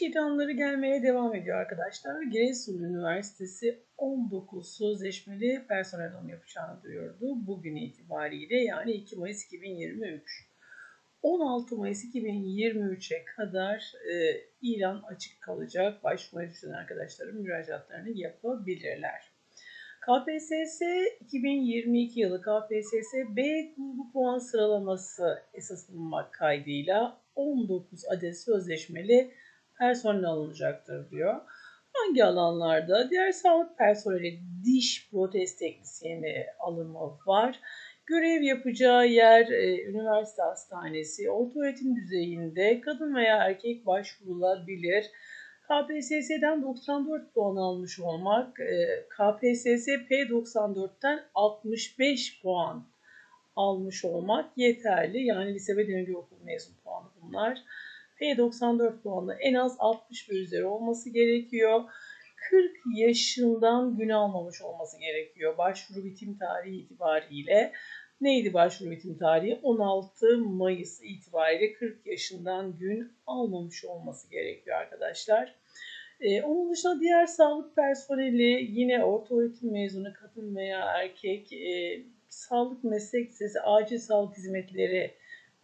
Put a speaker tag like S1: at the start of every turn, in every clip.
S1: İş ilanları gelmeye devam ediyor arkadaşlar. Giresun Üniversitesi 19 sözleşmeli personel alım yapacağını duyurdu. Bugün itibariyle yani 2 Mayıs 2023. 16 Mayıs 2023'e kadar e, ilan açık kalacak. Başvurmayı düşünen arkadaşlarım müracaatlarını yapabilirler. KPSS 2022 yılı KPSS B grubu puan sıralaması esas alınmak kaydıyla 19 adet sözleşmeli personel alınacaktır diyor. Hangi alanlarda? Diğer sağlık personeli diş protez teknisyeni alımı var. Görev yapacağı yer e, üniversite hastanesi, orta öğretim düzeyinde kadın veya erkek başvurulabilir. KPSS'den 94 puan almış olmak, e, KPSS P94'ten 65 puan almış olmak yeterli. Yani lise ve döngü okul mezun puanı bunlar. P94 puanlı en az 60 ve üzeri olması gerekiyor. 40 yaşından gün almamış olması gerekiyor. Başvuru bitim tarihi itibariyle. Neydi başvuru bitim tarihi? 16 Mayıs itibariyle 40 yaşından gün almamış olması gerekiyor arkadaşlar. Ee, onun dışında diğer sağlık personeli yine orta öğretim mezunu kadın veya erkek e, sağlık meslek lisesi acil sağlık hizmetleri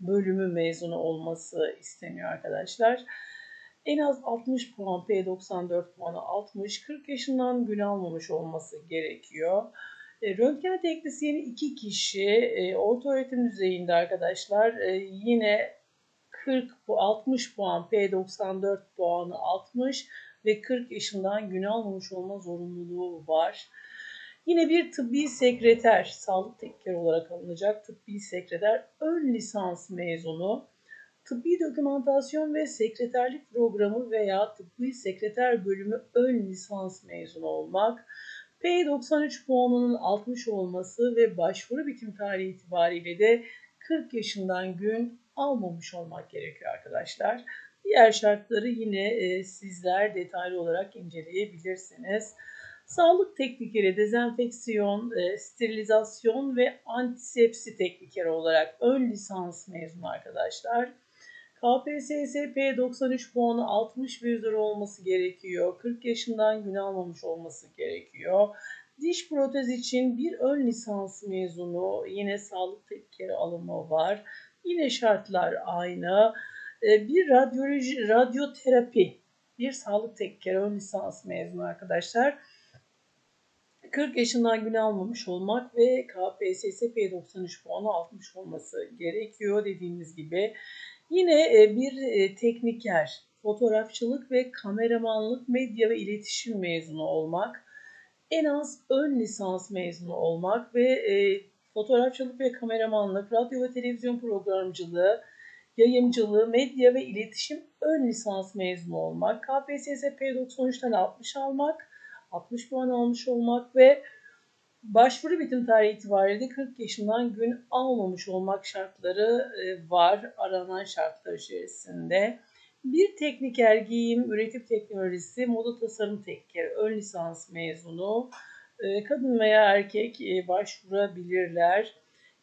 S1: bölümü mezunu olması isteniyor arkadaşlar. En az 60 puan P94 puanı 60, 40 yaşından gün almamış olması gerekiyor. E, röntgen teknisyeni 2 kişi, e, orta öğretim düzeyinde arkadaşlar e, yine 40 bu 60 puan P94 puanı 60 ve 40 yaşından gün almamış olma zorunluluğu var. Yine bir tıbbi sekreter, sağlık teknikeri olarak alınacak tıbbi sekreter, ön lisans mezunu, tıbbi dokümantasyon ve sekreterlik programı veya tıbbi sekreter bölümü ön lisans mezunu olmak, P93 puanının 60 olması ve başvuru bitim tarihi itibariyle de 40 yaşından gün almamış olmak gerekiyor arkadaşlar. Diğer şartları yine e, sizler detaylı olarak inceleyebilirsiniz. Sağlık teknikeri, dezenfeksiyon, e, sterilizasyon ve antisepsi teknikeri olarak ön lisans mezunu arkadaşlar. KPSS P93 puanı 60 ve üzeri olması gerekiyor. 40 yaşından gün almamış olması gerekiyor. Diş protez için bir ön lisans mezunu, yine sağlık teknikeri alımı var. Yine şartlar aynı. E, bir radyoloji, radyoterapi, bir sağlık teknikeri ön lisans mezunu arkadaşlar. 40 yaşından gün almamış olmak ve KPSS P93 puanı 60 olması gerekiyor dediğimiz gibi. Yine e, bir e, tekniker, fotoğrafçılık ve kameramanlık, medya ve iletişim mezunu olmak, en az ön lisans mezunu olmak ve e, fotoğrafçılık ve kameramanlık, radyo ve televizyon programcılığı, yayıncılığı, medya ve iletişim ön lisans mezunu olmak, KPSS P93'ten 60 almak, 60 puan almış olmak ve başvuru bitim tarihi itibariyle 40 yaşından gün almamış olmak şartları e, var aranan şartlar içerisinde. Bir tekniker giyim, üretim teknolojisi, moda tasarım teknikeri, ön lisans mezunu, e, kadın veya erkek e, başvurabilirler.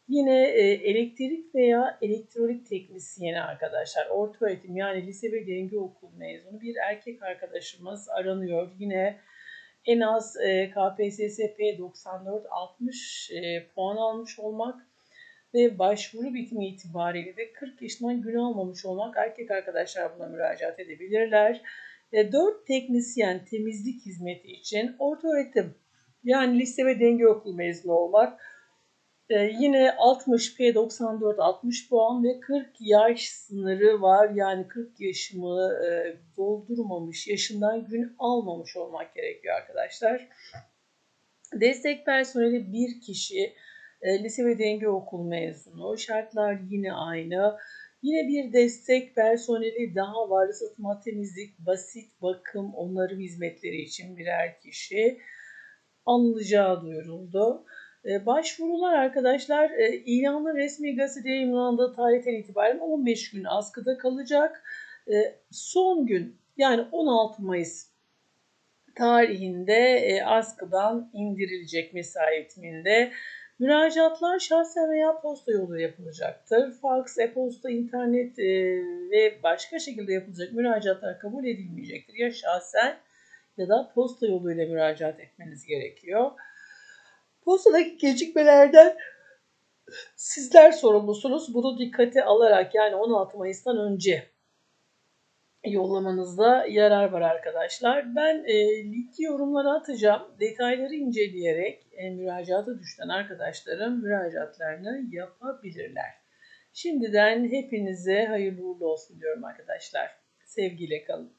S1: Yine elektrik veya elektronik teknisyeni arkadaşlar, orta öğretim yani lise ve denge okul mezunu bir erkek arkadaşımız aranıyor. Yine en az e, KPSS P94 60 e, puan almış olmak ve başvuru bitimi itibariyle de 40 yaşından gün almamış olmak erkek arkadaşlar buna müracaat edebilirler. E, 4 teknisyen temizlik hizmeti için orta öğretim yani lise ve denge okulu mezunu olmak ee, yine 60 P94 60 puan ve 40 yaş sınırı var. Yani 40 yaşımı e, doldurmamış, yaşından gün almamış olmak gerekiyor arkadaşlar. Destek personeli bir kişi, e, lise ve denge okul mezunu. Şartlar yine aynı. Yine bir destek personeli daha var. Isıtma, temizlik, basit bakım, onarım hizmetleri için birer kişi alınacağı duyuruldu. Ee, başvurular arkadaşlar e, ilanın resmi gazeteye yayınlandığı tarihten itibaren 15 gün askıda kalacak. E, son gün yani 16 Mayıs tarihinde e, askıdan indirilecek mesai bitiminde. Müracaatlar şahsen veya posta yolu yapılacaktır. Fax, e-posta, internet e, ve başka şekilde yapılacak müracaatlar kabul edilmeyecektir. Ya şahsen ya da posta yoluyla müracaat etmeniz gerekiyor. Postadaki gecikmelerden sizler sorumlusunuz. Bunu dikkate alarak yani 16 Mayıs'tan önce yollamanızda yarar var arkadaşlar. Ben e, linki yorumlara atacağım. Detayları inceleyerek e, müracaata düşen arkadaşlarım müracaatlarını yapabilirler. Şimdiden hepinize hayırlı uğurlu olsun diyorum arkadaşlar. Sevgiyle kalın.